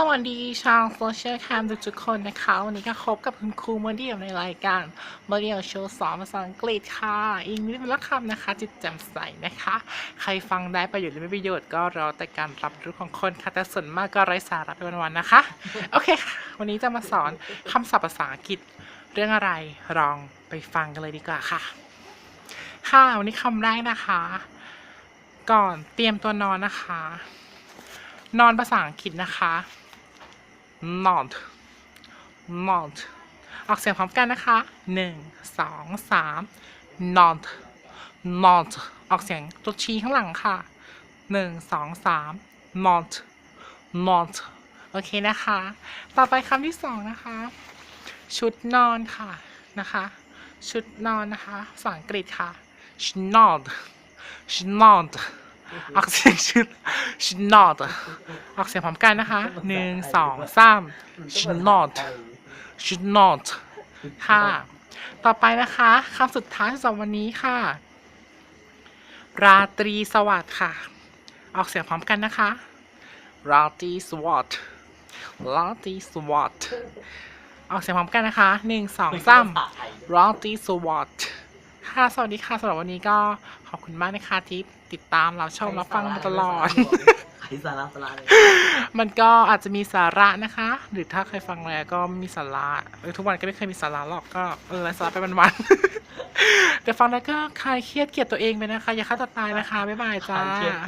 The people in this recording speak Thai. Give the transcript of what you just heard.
สวัสดีชาวโซเชียลแคมทุกๆคนนะคะ วันนี้ก็คบกับคุณครูโมเดียมในรายการโมเดียมโชว์สอนภาษาอังกฤษค่ะอิงลิสและคำนะคะ จิตแจ่มใสนะคะ ใครฟังได้ประโยชน์หรือไม่ประโยชน์ก็รอแต่การรับรู้ของคนค่ะแต่ส่วนมากก็ไร้สาระไปวันๆนะคะ โอเคค่ะ วันนี้จะมาสอนคำศัพท์ภาษาอังกฤษเรื่องอะไรลองไปฟังกันเลยดีกว่าค่ะ ค่ะวันนี้คำแรกนะคะ ก่อนเตรียมตัวนอนนะคะ นอนภาษาอังกฤษนะคะ not not ออกเสียงพร้อมกันนะคะ หนึ่ง สอง สาม not not ออกเสียงตัวชี้ข้างหลังค่ะ หนึ่ง สอง สาม not not โอเคนะคะ ต่อไปคำที่สองนะคะ ชุดนอนค่ะนะคะ ชุดนอนนะคะภาษาอังกฤษค่ะ schnodd schnodd ออกเสียงชุด schnodd ออกเสียงพร้อมกันนะคะหนึ่งสองสาม schnodd schnodd ค่ะ ต่อไปนะคะคำสุดท้ายสำหรับวันนี้ค่ะ ราตรีสวัสดิ์ค่ะ ออกเสียงพร้อมกันนะคะ ราตรีสวัสดิ์ราตรีสวัสดิ์ออกเสียงพร้อมกันนะคะหนึ่งสองสามราตรีสวัสดิ์ ค่ะ สวัสดีค่ะสำหรับวันนี้ก็ขอบคุณมากนะคะที่ติดตามรับชมรับฟังมาตลอดไอ้สาระสาระเลยมันก็อาจจะมีสาระนะคะ หรือถ้าเคยฟังแล้วก็ไม่มีสาระเออทุกวันก็ไม่เคยมีสาระหรอกก็เออไร้สาระไปวันๆแต่ฟังแล้วก็คลายเครียดเกลียดตัวเองไปนะคะ อย่าฆ่าตัวตายนะคะบ๊ายบายจ้าคลายเครียด